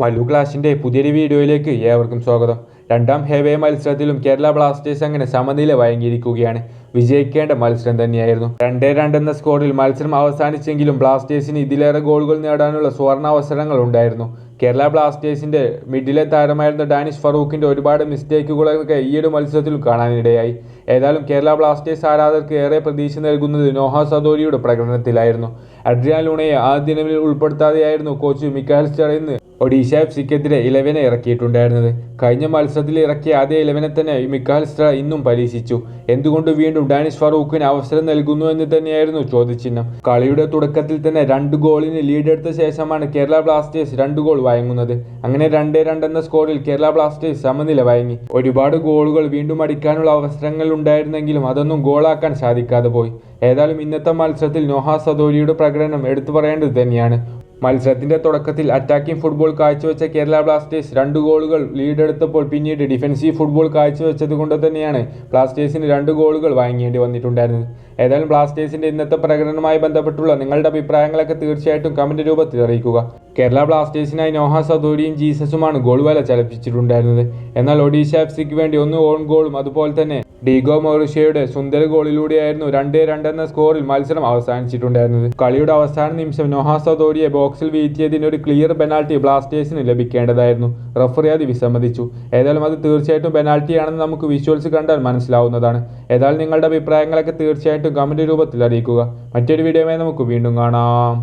മല്ലു ക്ലാസിന്റെ പുതിയൊരു വീഡിയോയിലേക്ക് ഏവർക്കും സ്വാഗതം. രണ്ടാം ഹേവേ മത്സരത്തിലും കേരള ബ്ലാസ്റ്റേഴ്സ് അങ്ങനെ സമനില വഴങ്ങിയിരിക്കുകയാണ്. വിജയിക്കേണ്ട മത്സരം തന്നെയായിരുന്നു. രണ്ടേ രണ്ടെന്ന സ്കോറിൽ മത്സരം അവസാനിച്ചെങ്കിലും ബ്ലാസ്റ്റേഴ്സിന് ഇതിലേറെ ഗോളുകൾ നേടാനുള്ള സുവർണ അവസരങ്ങൾ ഉണ്ടായിരുന്നു. കേരള ബ്ലാസ്റ്റേഴ്സിന്റെ മിഡിലെ താരമായിരുന്ന ഡാനിഷ് ഫറൂഖിന്റെ ഒരുപാട് മിസ്റ്റേക്കുകളൊക്കെ ഈയൊരു മത്സരത്തിൽ കാണാനിടയായി. ഏതായാലും കേരള ബ്ലാസ്റ്റേഴ്സ് ആരാധകർക്ക് ഏറെ പ്രതീക്ഷ നൽകുന്നത് നോഹ സദോരിയുടെ പ്രകടനത്തിലായിരുന്നു. അഡ്രിയാൻ ലൂണയെ ആദ്യ ദിനങ്ങളിൽ ഉൾപ്പെടുത്താതെയായിരുന്നു കോച്ച് മിക്കാൽ സ്റ്ററിന്ന് ഒഡീഷ എഫ് സിക്കെതിരെ ഇലവനെ ഇറക്കിയിട്ടുണ്ടായിരുന്നത്. കഴിഞ്ഞ മത്സരത്തിൽ ഇറക്കിയ അതേ ഇലവനെ തന്നെ മിക്കാൽ സ്ട്ര ഇന്നും പരീക്ഷിച്ചു. എന്തുകൊണ്ട് വീണ്ടും ഡാനിഷ് ഫറൂഖിന് അവസരം നൽകുന്നു എന്ന് തന്നെയായിരുന്നു ചോദ്യചിഹ്നം. കളിയുടെ തുടക്കത്തിൽ തന്നെ രണ്ട് ഗോളിന് ലീഡെടുത്ത ശേഷമാണ് കേരള ബ്ലാസ്റ്റേഴ്സ് രണ്ട് ഗോൾ വഴങ്ങുന്നത് അങ്ങനെ രണ്ടേ രണ്ടെന്ന സ്കോറിൽ കേരള ബ്ലാസ്റ്റേഴ്സ് സമനില വഴങ്ങി ഒരുപാട് ഗോളുകൾ വീണ്ടും അടിക്കാനുള്ള അവസരങ്ങൾ ഉണ്ടായിരുന്നെങ്കിലും അതൊന്നും ഗോളാക്കാൻ സാധിക്കാതെ പോയി. ഏതായാലും ഇന്നത്തെ മത്സരത്തിൽ നോഹ സദോലിയുടെ പ്രകടനം എടുത്തു പറയേണ്ടത് തന്നെയാണ്. മത്സരത്തിന്റെ തുടക്കത്തിൽ അറ്റാക്കിംഗ് ഫുട്ബോൾ കാഴ്ചവെച്ച കേരള ബ്ലാസ്റ്റേഴ്സ് രണ്ട് ഗോളുകൾ ലീഡെടുത്തപ്പോൾ പിന്നീട് ഡിഫൻസീവ് ഫുട്ബോൾ കാഴ്ചവെച്ചത് കൊണ്ട് തന്നെയാണ് ബ്ലാസ്റ്റേഴ്സിന് രണ്ട് ഗോളുകൾ വാങ്ങേണ്ടി വന്നിട്ടുണ്ടായിരുന്നത്. ഏതായാലും ബ്ലാസ്റ്റേഴ്സിന്റെ ഇന്നത്തെ പ്രകടനവുമായി ബന്ധപ്പെട്ടുള്ള നിങ്ങളുടെ അഭിപ്രായങ്ങളൊക്കെ തീർച്ചയായിട്ടും കമന്റ് രൂപത്തിൽ അറിയിക്കുക. കേരള ബ്ലാസ്റ്റേഴ്സിനായി നോഹ സദോരിയും ജീസസുമാണ് ഗോൾ വല ചലപ്പിച്ചിട്ടുണ്ടായിരുന്നത്. എന്നാൽ ഒഡീഷ എഫ് സിക്ക് വേണ്ടി ഒന്ന് ഓൺ ഗോളും അതുപോലെ തന്നെ ഡീഗോ മോറിഷയുടെ സുന്ദര ഗോളിലൂടെയായിരുന്നു രണ്ടേ രണ്ടെന്ന സ്കോറിൽ മത്സരം അവസാനിച്ചിട്ടുണ്ടായിരുന്നത്. കളിയുടെ അവസാന നിമിഷം നോഹ സദോരിയെ ബോക്സിൽ വീഴ്ത്തിയതിന് ഒരു ക്ലിയർ പെനാൽറ്റി ബ്ലാസ്റ്റേഴ്സിന് ലഭിക്കേണ്ടതായിരുന്നു. റഫറി അത് വിസമ്മതിച്ചു. ഏതായാലും അത് തീർച്ചയായിട്ടും പെനാൽറ്റിയാണെന്ന് നമുക്ക് വിഷ്വൽസ് കണ്ടാൽ മനസ്സിലാവുന്നതാണ്. ഏതായാലും നിങ്ങളുടെ അഭിപ്രായങ്ങളൊക്കെ തീർച്ചയായിട്ടും കമന്റ് രൂപത്തിൽ അറിയിക്കുക. മറ്റൊരു വീഡിയോയുമായി നമുക്ക് വീണ്ടും കാണാം.